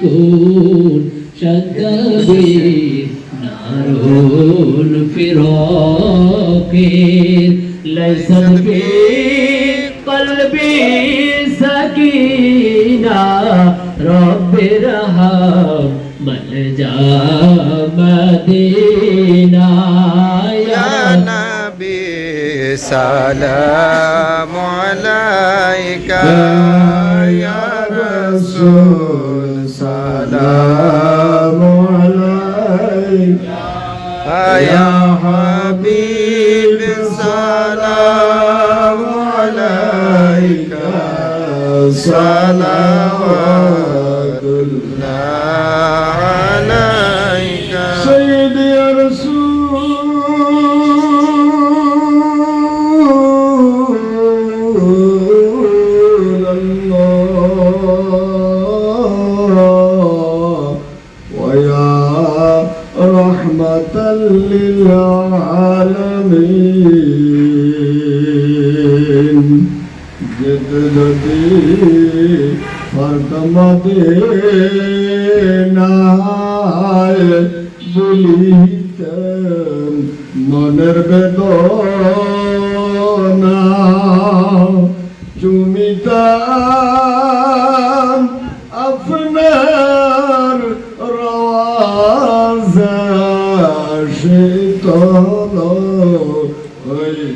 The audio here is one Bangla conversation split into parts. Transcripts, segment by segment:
কোন সদবে নারুল ফিরকে লাইসান বে কলবে সকিনা রব্বে রহা মল যা মদিনা ইয়া নবী সালাম আলাইকা ya Rasul رحمة للعالمين جدتي فرد মদিনায় বলিতেন মনের বেদনা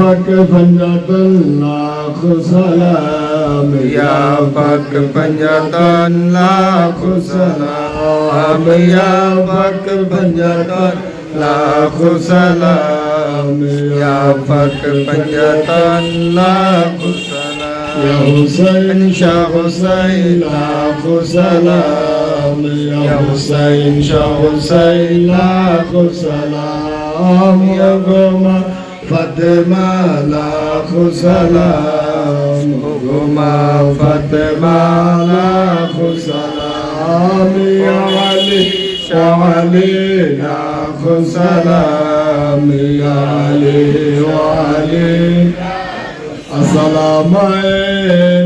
پاک پنجاتن لاکھ سلام یا پاک پنجاتن لاکھ سلام یا پاک پنجاتن لاکھ سلام یا پاک پنجاتن لاکھ سلام یا حسین شاہ حسین لاکھ سلام یا حسین شاہ حسین لاکھ سلام یا گمہ فاطمة لاخ سلام گما فاطمہ لاخ سلام يا علي يا علي لاخ سلام يا علي وعلي السلام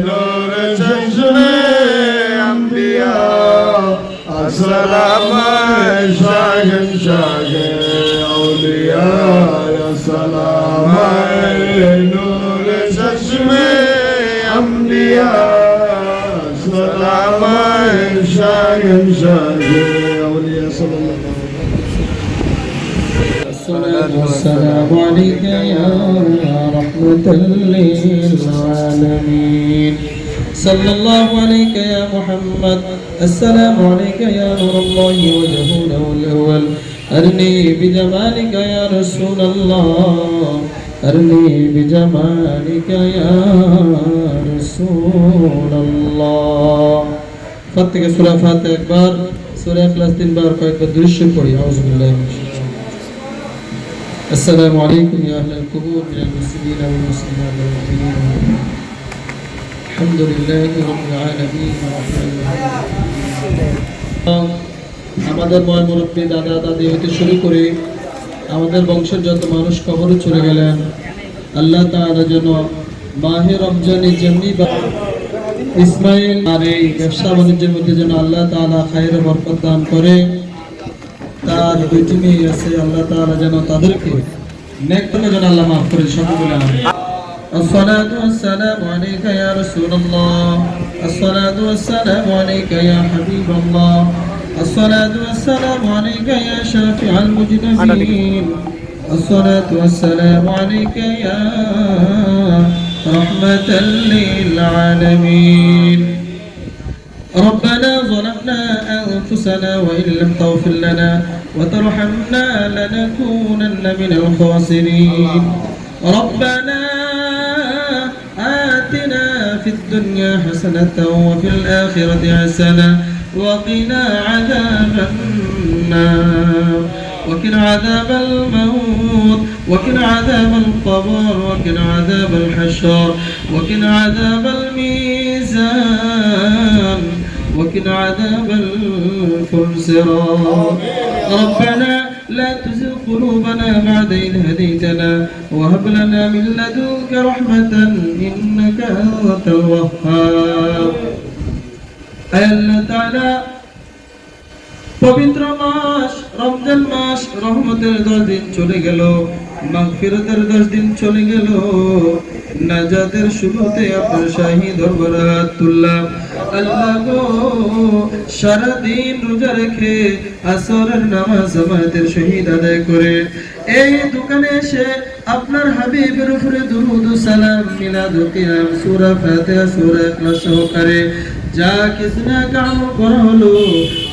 نور چشم انبیاء السلام شاگن شاگن اولیاء السلام نور چشم انبیاء السلام شاگن شاگن اولیاء صلی اللہ علیہ الصلاة والسلام عليك يا رحمة للعالمين صلى الله عليك يا محمد السلام عليك يا نور الله وجهه الأول أرني بجمالك يا رسول الله أرني بجمالك يا رسول الله فتك سورة فاتح أكبر سورة إخلاص تين بار كويك بدرش كوي أعوذ بالله من الشيطان السلام عليكم يا أهل القبور من المسلمين والمسلمات والمؤمنين الحمد لله رب العالمين الرحمن الرحيم আমাদের ময় মুরব্বী দাদা দাদি হতে শুরু করে আমাদের বংশের যত মানুষ কবরে চলে গেলেন আল্লাহ তাআলা যেন মাহে রমজানে যেমনি বা- ইসমাইল আর এই ব্যবসা বাণিজ্যের মধ্যে যেন আল্লাহ তাআলা খায়ের বরকত দান করে তার দুইটি মেয়ে আছে আল্লাহ তাআলা যেন তাদেরকে নেক করে যেন আল্লাহ মাফ করে সকলে বলে আমিন الصلاة والسلام عليك يا رسول الله الصلاة والسلام عليك يا حبيب الله الصلاة والسلام عليك يا شافع المجنبين الصلاة والسلام عليك يا رحمة للعالمين. ربنا ظلمنا أنفسنا وإن لم تغفر لنا وترحمنا لنكونن من الخاسرين. ربنا آتنا في الدنيا حسنة وفي الآخرة حسنة وقنا عذاب النار. وقنا عذاب الموت وقنا عذاب القبر وقنا عذاب الحشر وقنا عذاب الميزان وقنا عذاب الفرسرات ربنا لا تزغ قلوبنا بعد إذ هديتنا وهب لنا من لدنك رحمة إنك أنت الوهاب. পবিত্র মাস, রমজান মাস, রহমতের দশ দিন চলে গেল, মাগফিরতের দশ দিন চলে গেল, নাজাতের শুরুতে আপনার শাহী দরবারে আল্লাহ গো, সারাদিন রোজা রেখে আসরের নামাজ জামাতের শহীদ আদায় করে, এই দোকানে এসে আপনার হাবিবের উপরে সালাম মিলাদ কিয়াম, সূরা ফাতিহা, সূরা ইখলাস সহকারে যা না কাম করা হলো,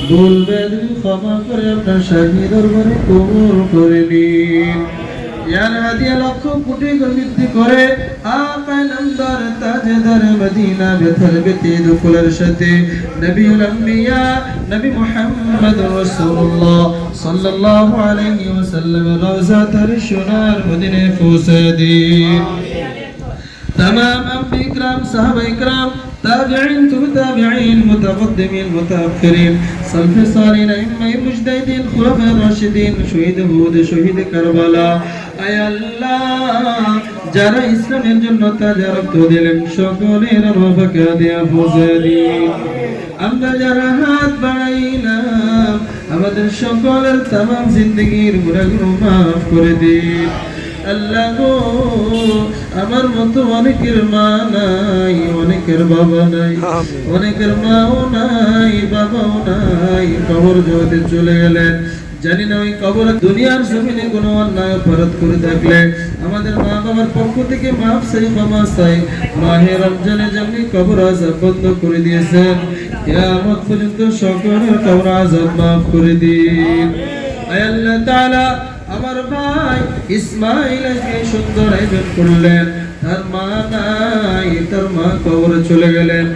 ভুল বেদবি ক্ষমা করে আপনার শাহী দরবারে কবুল করে নিন। ইয়ার হাদিয়া লক্ষ কোটি গণিতি করে, আকায় নামদার তাজদার মদিনা বেথর বেতে দুকুলের সাথে। নবী মুহাম্মদ রাসূলুল্লাহ সাল্লাল্লাহু আলাইহি ওয়াসাল্লাম রওজা সোনার মদিনায় পৌঁছে দিন। تمام أنبي إكرام صحابة إكرام تابعين تابعين متقدمين متأخرين سلف صالحين أئمة مجتهدين خلفاء راشدين شهيد هود شهيد كربلا আয় আল্লাহ যারা ইসলামের জন্য তাদের রক্ত দিলেন সকলের রফাকা দেয়া পৌঁছে দিন আমরা যারা হাত বাড়াইলাম আমাদের সকলের তামাম জিন্দগির গুণাগুলো মাফ করে দিন আল্লাহ গো আমার মতো অনেকের মা নাই অনেকের বাবা নাই অনেকের মাও নাই বাবাও নাই কবর জগতে চলে গেলেন। জানি না ওই কবর দুনিয়ার জমিনে কোনো অন্যায় অপরাধ করে থাকলে আমাদের মা বাবার পক্ষ থেকে মাফ চাই ক্ষমা চাই। মাহে রমজানে যেমনি কবর আজাব বন্ধ করে দিয়েছেন কিয়ামত পর্যন্ত সকলের কবর আজাব মাফ করে দিন। আল্লাহ তাআলা আমার ভাই ইসমাইল আজকে সুন্দর আয়োজন করলেন। তার মা নাই, তার মা কবরে চলে গেলেন।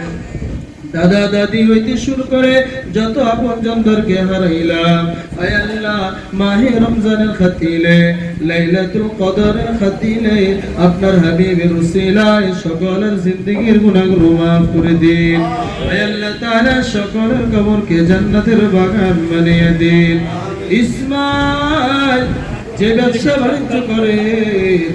দাদা দাদি হইতে শুরু করে যত আপন জনদেরকে হারাইলাম। আয় আল্লাহ, মাহে রমজানের খাতিলে, লাইলাতুল কদরের খাতিলে আপনার হাবিবের উসিলায় সকলের জিন্দেগীর গুনাহগুলো মাফ করে দিন। আয় আল্লাহ তাআলা সকলের কবরকে জান্নাতের বাগান বানিয়ে দিন। ইসমাইল, যে ব্যবসা বাণিজ্য করে,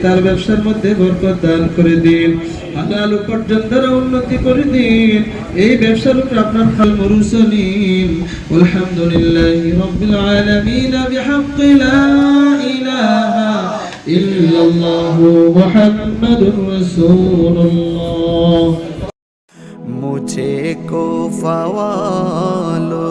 তার ব্যবসার মধ্যে বরকত দান করে দিন। হালাল উপার্জন দ্বারা উন্নতি করে দিন। এই ব্যবসার উপর আপনার ফল মরুসনিন আলহামদুলিল্লাহ রব্বিল আলামিন, বিহাক্কি লা ইলাহা ইল্লাল্লাহ মুহাম্মাদুর রাসূলুল্লাহ। কো ফাওয়ালো